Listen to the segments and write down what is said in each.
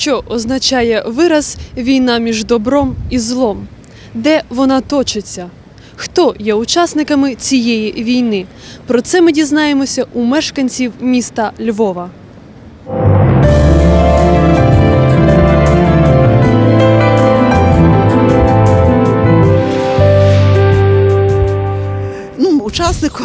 Що означає вираз війна між добром і злом? Де вона точиться? Хто є учасниками цієї війни? Про це ми дізнаємося у мешканців міста Львова. Ну,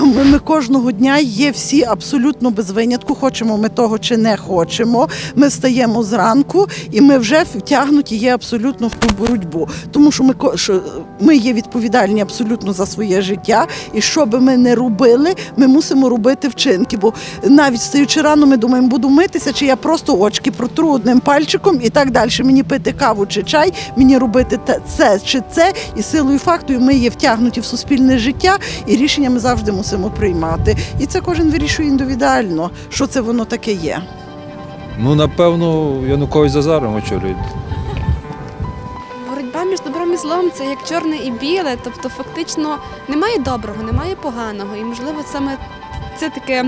учасниками ми кожного дня є всі абсолютно без винятку. Хочемо ми того чи не хочемо. Ми встаємо зранку і ми вже втягнуті є абсолютно в ту боротьбу. Тому що ми що ми є відповідальні абсолютно за своє життя. І що би ми не робили, ми мусимо робити вчинки. Бо навіть стаючи рано, ми думаємо, буду митися, чи я просто очки протру одним пальчиком і так далі. Мені пити каву чи чай, мені робити це чи це. І силою факту ми є втягнуті в суспільне життя, і рішення ми завжди мусимо приймати. І це кожен вирішує індивідуально, що це воно таке є. Ну, напевно, Янукович з Азаром очолюють. Боротьба між добром і злом це як чорне і біле, тобто фактично немає доброго, немає поганого. І можливо саме це таке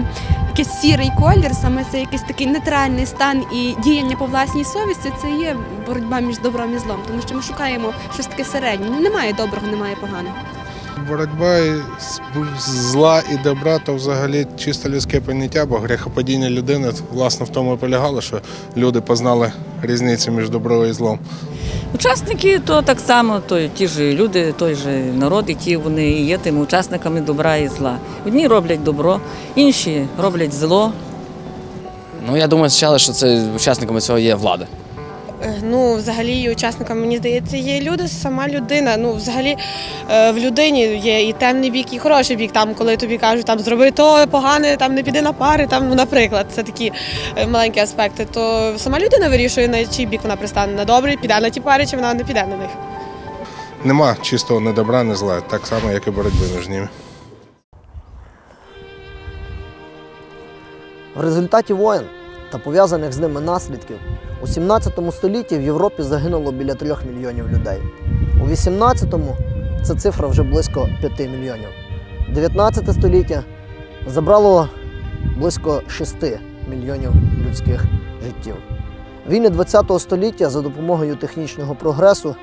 якийсь сірий колір, саме це якийсь такий нейтральний стан і діяння по власній совісті. Це є боротьба між добром і злом, тому що ми шукаємо щось таке середнє. Ну, Немає доброго, немає поганого. Боротьба зла і добра то взагалі чисто людське поняття, бо грехопадіння людини власне в тому і полягало, що люди познали різницю між добром і злом. Учасники то так само, то ті ж люди, той же народ, які вони і є тими учасниками добра і зла. Одні роблять добро, інші роблять зло. Ну, я думаю, спочатку, що це учасниками цього є влада. Е, Ну, взагалі, і учасниками, мені здається, є люди, сама людина. Ну, взагалі, е, в людині є і темний бік, і хороший бік. Там, коли тобі кажуть, там зроби то погане, там не піди на пари, там, ну, наприклад, це такі е, маленькі аспекти. То сама людина вирішує, на чий бік вона пристане на добрий, піде на ті пари, чи вона не піде на них. Нема чистого не добра, не зла, так само, як і боротьби між ними. В результаті воєн та пов'язаних з ними наслідків у 17 столітті в Європі загинуло біля 3 мільйонів людей. У 18-му ця цифра вже близько 5 мільйонів. 19 століття забрало близько 6 мільйонів людських життів. Війни 20 століття за допомогою технічного прогресу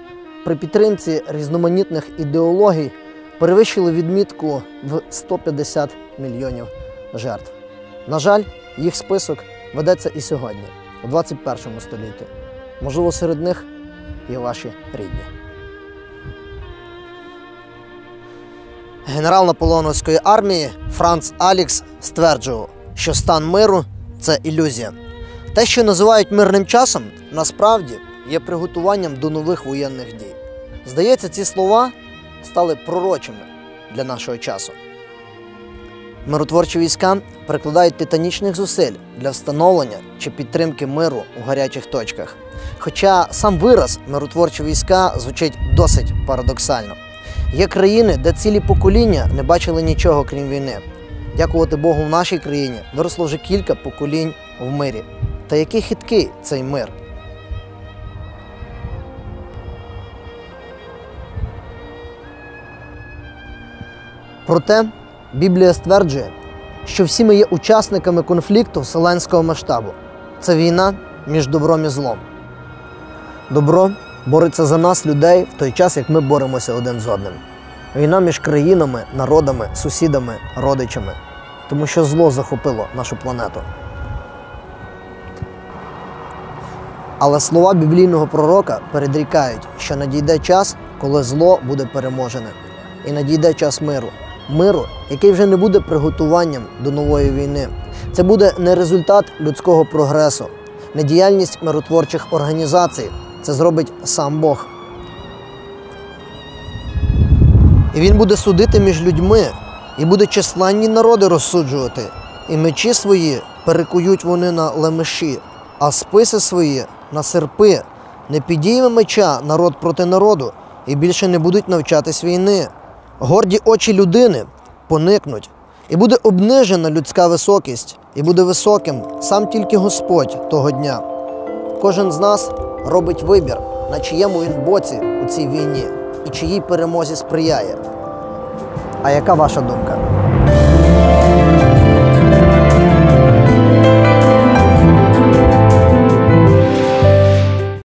при підтримці різноманітних ідеологій перевищили відмітку в 150 мільйонів жертв. На жаль, їх список ведеться і сьогодні, у 21 столітті. Можливо, серед них є ваші рідні. Генерал Наполеоновської армії Франц Алікс стверджував, що стан миру це ілюзія. Те, що називають мирним часом, насправді є приготуванням до нових воєнних дій. Здається, ці слова стали пророчими для нашого часу. Миротворчі війська прикладають титанічних зусиль для встановлення чи підтримки миру у гарячих точках. Хоча сам вираз миротворчі війська звучить досить парадоксально. Є країни, де цілі покоління не бачили нічого крім війни. Дякувати Богу, в нашій країні виросло вже кілька поколінь в мирі. Та який хиткий цей мир? Проте Біблія стверджує, що всі ми є учасниками конфлікту вселенського масштабу. Це війна між добром і злом. Добро бореться за нас, людей, в той час, як ми боремося один з одним. Війна між країнами, народами, сусідами, родичами. Тому що зло захопило нашу планету. Але слова біблійного пророка передрікають, що надійде час, коли зло буде переможене, і надійде час миру. Миру, який вже не буде приготуванням до нової війни. Це буде не результат людського прогресу, не діяльність миротворчих організацій. Це зробить сам Бог. І він буде судити між людьми, і буде численні народи розсуджувати, і мечі свої перекують вони на лемеші, а списи свої на серпи. Не підійме меча народ проти народу, і більше не будуть навчатись війни. Горді очі людини поникнуть, і буде обнижена людська високість, і буде високим сам тільки Господь того дня. Кожен з нас робить вибір, на чиєму він боці у цій війні і чиїй перемозі сприяє. А яка ваша думка?